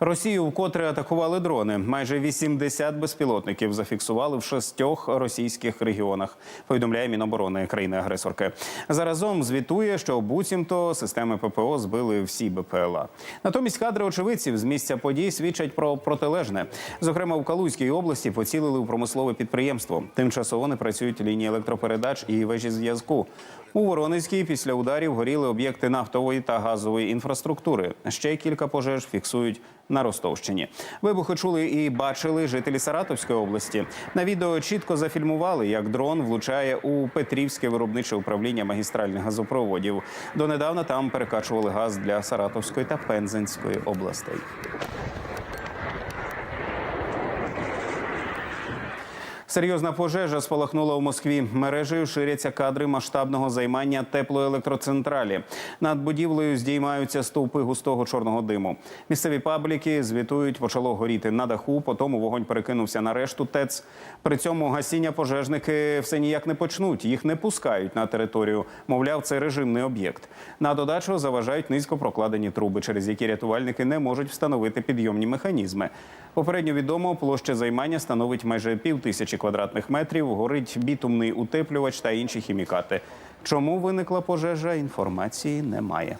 Росію вкотре атакували дрони. Майже 80 безпілотників зафіксували в шестьох російських регіонах. Повідомляє Міноборони країни-агресорки. Заразом звітує, що буцімто системи ППО збили всі БПЛА. Натомість кадри очевидців з місця подій свідчать про протилежне. Зокрема, в Калузькій області поцілили у промислове підприємство. Тимчасово не працюють лінії електропередач і вежі зв'язку. У Воронезькій після ударів горіли об'єкти нафтової та газової інфраструктури. Ще кілька пожеж фіксують на Ростовщині. Вибухи чули і бачили жителі Саратовської області. На відео чітко зафільмували, як дрон влучає у Петрівське виробниче управління магістральних газопроводів. Донедавна там перекачували газ для Саратовської та Пензенської областей. Серйозна пожежа спалахнула у Москві. Мережею ширяться кадри масштабного займання теплоелектроцентралі. Над будівлею здіймаються стовпи густого чорного диму. Місцеві пабліки звітують, почало горіти на даху. Потім вогонь перекинувся на решту ТЕЦ. При цьому гасіння пожежники все ніяк не почнуть. Їх не пускають на територію. Мовляв, це режимний об'єкт. На додачу заважають низько прокладені труби, через які рятувальники не можуть встановити підйомні механізми. Попередньо відомо, площа займання становить майже пів тисячі квадратних метрів. Горить бітумний утеплювач та інші хімікати. Чому виникла пожежа? Інформації немає.